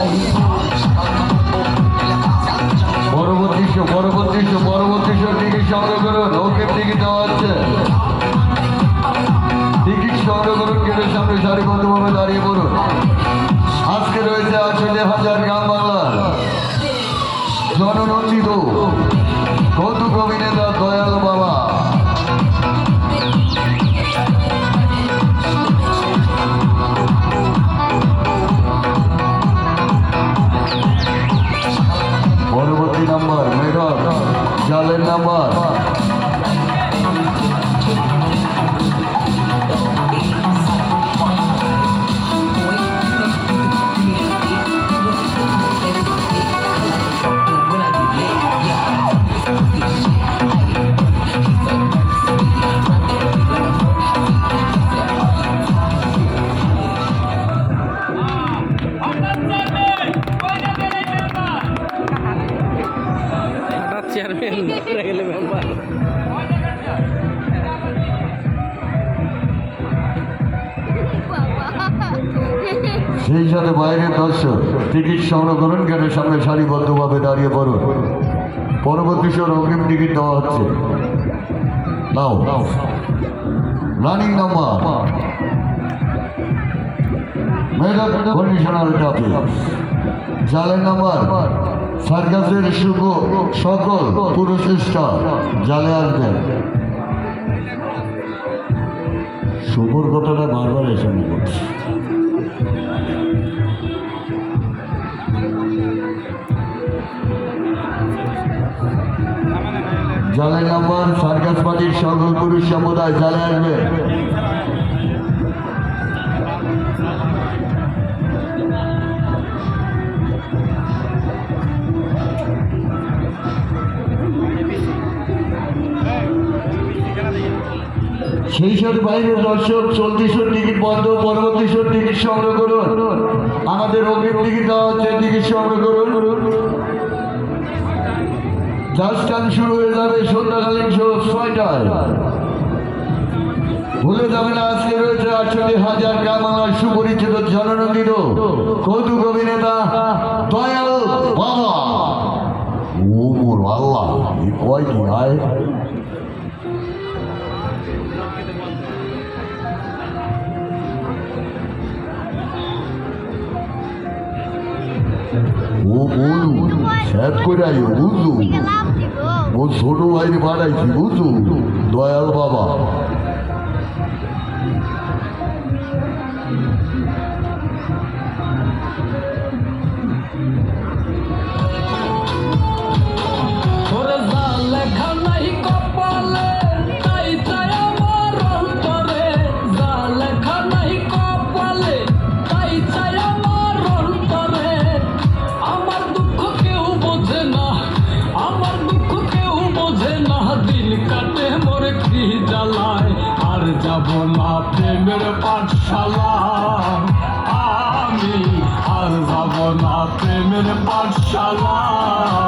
Dubai. পরবর্তী show পরবর্তী show পরবর্তী শো টিকিট সংগ্রহ করুন ওকে টিকিট দেওয়া হচ্ছে করুন আজকে রয়েছে কৌতুক অভিনেতা জালের নাম্বার সেই সাথে বাইরের দর্শক, টিকিট সংগ্রহ করুন গেটের সামনে সারিবদ্ধভাবে দাঁড়িয়ে পড়ুন। পরবর্তী শোর অগ্রিম টিকিট দেওয়া হচ্ছে। নাও। Running number. মেডাল কন্ডিশনাল জালের নাম্বার। সার্কাসের শুভ সকল পুরুষ স্টার জালে আসবেন শুভর কথাটা বারবার এসে করছে জালের নাম্বার সার্কাস পার্টির সকল পুরুষ সমুদায় জালে আসবে। সেই সাথে বাইরের দর্শক চলতি টিকিট বন্ধ পরবর্তী টিকিট সংগ্রহ করুন। আমাদের অগ্রিম টিকিট দেওয়া হচ্ছে, টিকিট সংগ্রহ করুন। টাইম শুরু হয়ে যাবে সন্ধ্যাকালীন শো ছয়টায়। ভুলে না, আজকে রয়েছে আটষট্টি হাজার গ্রাম বাংলার সুপরিচিত জননন্দিত কৌতুক অভিনেতা দয়াল বাবা। ও মোর আল্লাহ কয় কি আয়? ও বলু স্যাত করে আইও বুঝলু ও ছোট ভাইরে পাঠাইছি বুঝলু দয়াল বাবা যাব না প্রেমের পাঠশালা আমি আর যাব না প্রেমের পাঠশালায়